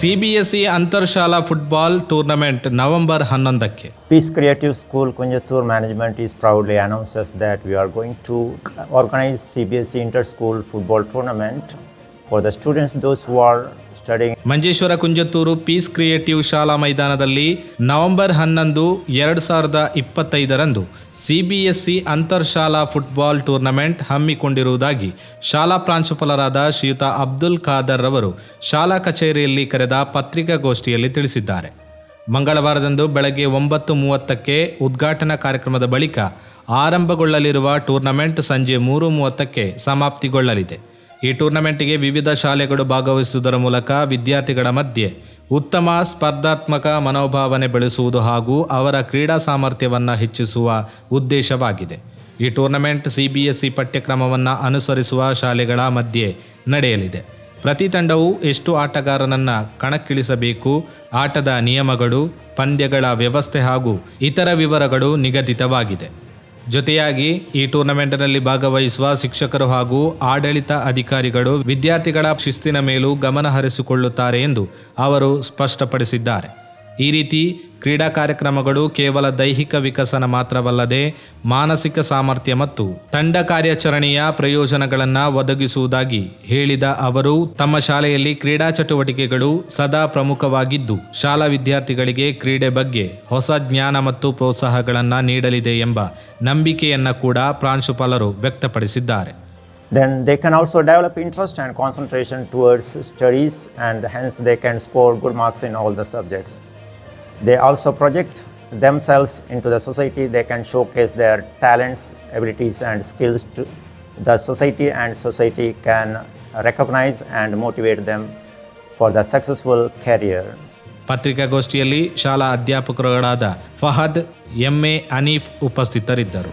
CBSE ಅಂತರ್ಶಾಲಾ football tournament November ಹನ್ನೊಂದಕ್ಕೆ Peace Creative School Kunjatur Management is proudly announces that we are going to organize CBSE E Inter-School Football Tournament for the students those who are studying. Manjeshwar Kunjathur peace creative ಶಾಲಾ ಮೈದಾನದಲ್ಲಿ November ಹನ್ನೊಂದು, ಎರಡು ಸಾವಿರದ ಇಪ್ಪತ್ತೈದರಂದು CBSE ಅಂತರ್ಶಾಲಾ football tournament ಹಮ್ಮಿಕೊಂಡಿರುವುದಾಗಿ ಶಾಲಾ ಪ್ರಾಂಶುಪಾಲರಾದ ಶ್ರೀಯುತ ಅಬ್ದುಲ್ ಖಾದರ್ ರವರು ಶಾಲಾ ಕಚೇರಿಯಲ್ಲಿ ಕರೆದ ಪತ್ರಿಕಾಗೋಷ್ಠಿಯಲ್ಲಿ ತಿಳಿಸಿದ್ದಾರೆ. ಮಂಗಳವಾರದಂದು ಬೆಳಗ್ಗೆ ಒಂಬತ್ತು ಮೂವತ್ತಕ್ಕೆ ಉದ್ಘಾಟನಾ ಕಾರ್ಯಕ್ರಮದ ಬಳಿಕ ಆರಂಭಗೊಳ್ಳಲಿರುವ ಟೂರ್ನಮೆಂಟ್ ಸಂಜೆ ಮೂರು ಮೂವತ್ತಕ್ಕೆ ಸಮಾಪ್ತಿಗೊಳ್ಳಲಿದೆ. ಈ ಟೂರ್ನಮೆಂಟ್ಗೆ ವಿವಿಧ ಶಾಲೆಗಳು ಭಾಗವಹಿಸುವುದರ ಮೂಲಕ ವಿದ್ಯಾರ್ಥಿಗಳ ಮಧ್ಯೆ ಉತ್ತಮ ಸ್ಪರ್ಧಾತ್ಮಕ ಮನೋಭಾವನೆ ಬೆಳೆಸುವುದು ಹಾಗೂ ಅವರ ಕ್ರೀಡಾ ಸಾಮರ್ಥ್ಯವನ್ನು ಹೆಚ್ಚಿಸುವ ಉದ್ದೇಶವಾಗಿದೆ. ಈ tournament C B S E ಪಠ್ಯಕ್ರಮವನ್ನು ಅನುಸರಿಸುವ ಶಾಲೆಗಳ ಮಧ್ಯೆ ನಡೆಯಲಿದೆ. ಪ್ರತಿ ತಂಡವು ಎಷ್ಟು ಆಟಗಾರನನ್ನು ಕಣಕ್ಕಿಳಿಸಬೇಕು, ಆಟದ ನಿಯಮಗಳು, ಪಂದ್ಯಗಳ ವ್ಯವಸ್ಥೆ ಹಾಗೂ ಇತರ ವಿವರಗಳು ನಿಗದಿತವಾಗಿದೆ. ಜೊತೆಯಾಗಿ ಈ ಟೂರ್ನಮೆಂಟ್ನಲ್ಲಿ ಭಾಗವಹಿಸುವ ಶಿಕ್ಷಕರು ಹಾಗೂ ಆಡಳಿತ ಅಧಿಕಾರಿಗಳು ವಿದ್ಯಾರ್ಥಿಗಳ ಶಿಸ್ತಿನ ಮೇಲೂ ಗಮನ ಹರಿಸಿಕೊಳ್ಳುತ್ತಾರೆ ಎಂದು ಅವರು ಸ್ಪಷ್ಟಪಡಿಸಿದ್ದಾರೆ. ಈ ರೀತಿ ಕ್ರೀಡಾ ಕಾರ್ಯಕ್ರಮಗಳು ಕೇವಲ ದೈಹಿಕ ವಿಕಸನ ಮಾತ್ರವಲ್ಲದೆ ಮಾನಸಿಕ ಸಾಮರ್ಥ್ಯ ಮತ್ತು ತಂಡ ಕಾರ್ಯಾಚರಣೆಯ ಪ್ರಯೋಜನಗಳನ್ನು ಒದಗಿಸುವುದಾಗಿ ಹೇಳಿದ ಅವರು, ತಮ್ಮ ಶಾಲೆಯಲ್ಲಿ ಕ್ರೀಡಾ ಚಟುವಟಿಕೆಗಳು ಸದಾ ಪ್ರಮುಖವಾಗಿದ್ದು, ಶಾಲಾ ವಿದ್ಯಾರ್ಥಿಗಳಿಗೆ ಕ್ರೀಡೆ ಬಗ್ಗೆ ಹೊಸ ಜ್ಞಾನ ಮತ್ತು ಪ್ರೋತ್ಸಾಹಗಳನ್ನು ನೀಡಲಿದೆ ಎಂಬ ನಂಬಿಕೆಯನ್ನು ಕೂಡ ಪ್ರಾಂಶುಪಾಲರು ವ್ಯಕ್ತಪಡಿಸಿದ್ದಾರೆ. Then they can also develop interest and concentration towards studies and hence they can score good marks in all the subjects. They also project themselves into the society they can showcase their talents abilities and skills to the society and society can recognize and motivate them for the successful career ಪತ್ರಿಕಾಗೋಷ್ಠಿಯಲ್ಲಿ ಶಾಲಾ ಅಧ್ಯಾಪಕರುಗಳಾದ ಫಹದ್ MA Hanif ಉಪಸ್ಥಿತರಿದ್ದರು